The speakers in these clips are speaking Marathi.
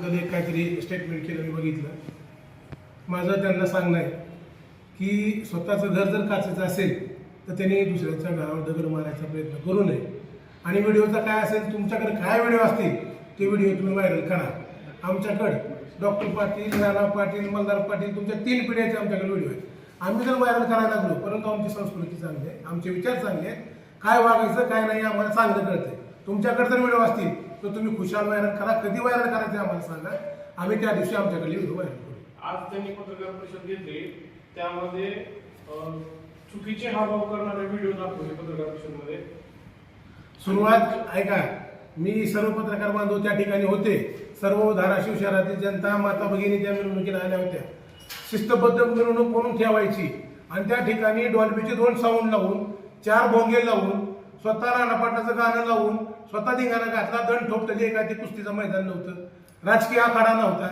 बद्दल एक काहीतरी स्टेटमेंट केलं मी बघितलं. माझं त्यांना सांगणं आहे की स्वतःचं घर जर काचायचं असेल तर त्यांनी दुसऱ्याच्या घरावर दगड मारायचा प्रयत्न करू नये. आणि व्हिडिओचा काय असेल तुमच्याकडे काय व्हिडिओ असतील ते व्हिडिओ तुम्ही व्हायरल करा. आमच्याकडं डॉक्टर पाटील नाना पाटील मल्हार पाटील तुमच्या तीन पिढ्याचे आमच्याकडे व्हिडिओ आहेत. आम्ही जर व्हायरल करायला लागलो परंतु आमची संस्कृती चांगली आहे आमचे विचार चांगले आहेत. काय वागायचं काय नाही आम्हाला चांगलं कळतंय. तुमच्याकडे जर व्हिडिओ असतील तर तुम्ही खुशाल व्हायरल करा. कधी व्हायरल करायचे आम्हाला सांगा. आम्ही त्या दिवशी आमच्याकडे व्हिडिओ व्हायरल करू. आज त्यांनी पत्रकार परिषद घेतली. त्यामध्ये चुकीचे हावभाव करणारे व्हिडिओ दाखवले पत्रकार परिषदमध्ये. सुरुवात ऐका मी सर्व पत्रकार बांधव त्या ठिकाणी होते. सर्व धाराशिव शहरातील जनता माता भगिनी त्या मिरवणुकीला आल्या होत्या. शिस्तबद्ध मिरवणूक म्हणून ठेवायची. आणि त्या ठिकाणी डॉल्बीचे दोन साऊंड लावून चार भोंगे लावून स्वतः राणापाटाचं गाणं लावून स्वतः धिंगाणा घातला दंड ठोकतली एखादी कुस्तीचं मैदान नव्हतं. राजकीय आखाडा नव्हता.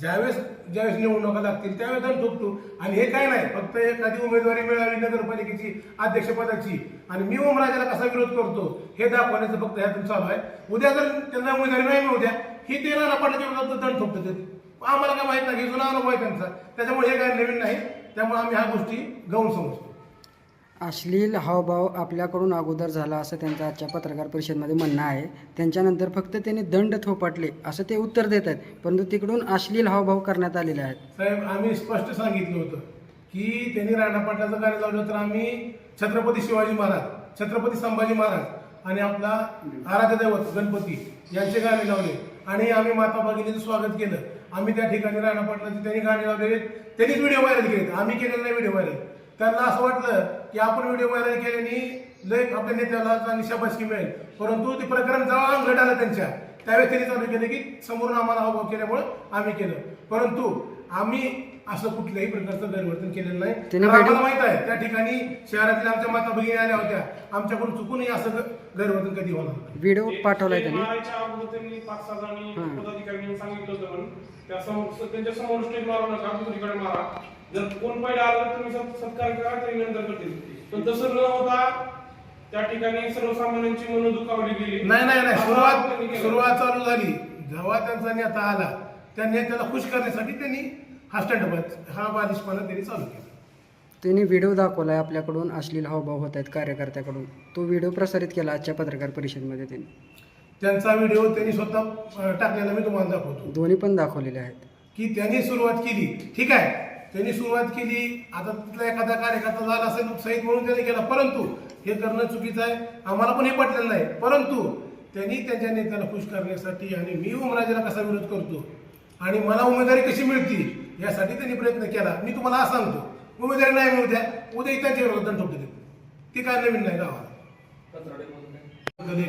ज्यावेळेस ज्यावेळेस निवडणुका लागतील त्यावेळेस दण ठोकतो आणि हे काय नाही फक्त एखादी उमेदवारी मिळावी नगरपालिकेची अध्यक्षपदाची. आणि मी ओमराजाला कसा विरोध करतो हे दाखवण्याचं फक्त ह्यातून चालू आहे. उद्या जर त्यांना उमेदवारी नाही मिळूद्या ही ते राणापाटाच्या विरोधात दंड ठोकतात आम्हाला काय माहीत नाही हे जुना अनुभव आहे त्यांचा. त्याच्यामुळे हे काय नवीन नाही. त्यामुळे आम्ही ह्या गोष्टी गाऊन समजतो. अश्लील हावभाव आपल्याकडून अगोदर झाला असं त्यांचं आजच्या पत्रकार परिषदेमध्ये म्हणणं आहे. त्यांच्यानंतर फक्त त्यांनी दंड थोपटले असं ते उत्तर देत आहेत. परंतु तिकडून अश्लील हावभाव करण्यात आलेले आहेत. साहेब आम्ही स्पष्ट सांगितलं होतं की त्यांनी राणापाटाचं कार्य लावलं तर आम्ही छत्रपती शिवाजी महाराज छत्रपती संभाजी महाराज आणि आपला आराध्य दैवत गणपती यांचे गाणे लावले. आणि आम्ही माता भगिनीचं स्वागत केलं. आम्ही त्या ठिकाणी राणापाटलाचे त्यांनी गाणे लावलेले त्यांनीच व्हिडिओ व्हायरल केले आम्ही केलेलं नाही व्हिडिओ व्हायरल. त्यांना असं वाटलं की आपण व्हिडिओ व्हायरल केल्याने लय आपल्या नेत्याला चांगली शाबासकी मिळेल. परंतु ते प्रकरण जेव्हा अंगलट आलं त्यांच्या त्यावेळेस त्यांनी चालू केलं की समोरून आम्हाला हावभाव केल्यामुळं आम्ही केलं. परंतु आम्ही असं कुठल्याही प्रकारचं गैरवर्तन केलेलं नाही. कारण आम्हाला माहीत आहे त्या ठिकाणी शहरातील आमच्या माता भगिनी आल्या होत्या. आमच्याकडून चुकूनही असं ग- गैरवर्तन कधी होणार नाही. व्हिडिओ पाठवलाय त्यांनी. मारायच्या अगोदर त्यांनी पाच सहा जणांनी हां. पदाधिकाऱ्यांनी सांगितलं होतं म्हणून. त्या समोर त्यांच्यासमोर स्टेज मारू नका दुसरीकडे मारा. जर कोण पहिले आलं तर तुम्ही सत- सत्कार करा तरी नंतर करतील. पण तसं न होता त्या ठिकाणी सर्वसामान्यांची मन दुखावली गेली. नाही नाही नाही. सुरुवात. सुरुवात चालू झाली. जेव्हा त्यांचा नेता आला त्या नेत्याला खुश करण्यासाठी त्यांनी हा स्टंट हा बालिशपणा त्यांनी चालू केला. त्यांनी व्हिडिओ दाखवलाय आपल्याकडून अश्लील हावभाव होत आहेत कार्यकर्त्याकडून. तो व्हिडिओ प्रसारित केला आजच्या पत्रकार परिषदेमध्ये त्यांनी. त्यांचा व्हिडिओ त्यांनी स्वतः अं, टाकलेला मी तुम्हाला दाखवतो. दोन्ही पण दाखवलेले आहेत. की त्यांनी सुरुवात केली. ठीक आहे. त्यांनी सुरुवात केली. आता तिथला एखादा कार्यकर्ता झाला असेल उत्साहित म्हणून त्यांनी केला. परंतु हे करणं चुकीचं आहे. आम्हाला पण हे पटलेलं नाही. परंतु त्यांनी त्यांच्या नेत्याला खुश करण्यासाठी आणि मी उमराजेला कसा विरोध करतो आणि मला उमेदवारी कशी मिळतील यासाठी त्यांनी प्रयत्न केला. मी तुम्हाला असं सांगतो. उमेदवारी नाही मिळू द्या. उद्या त्यांच्या विरोधात ठोकते ते काय नवीन नाही गावाला.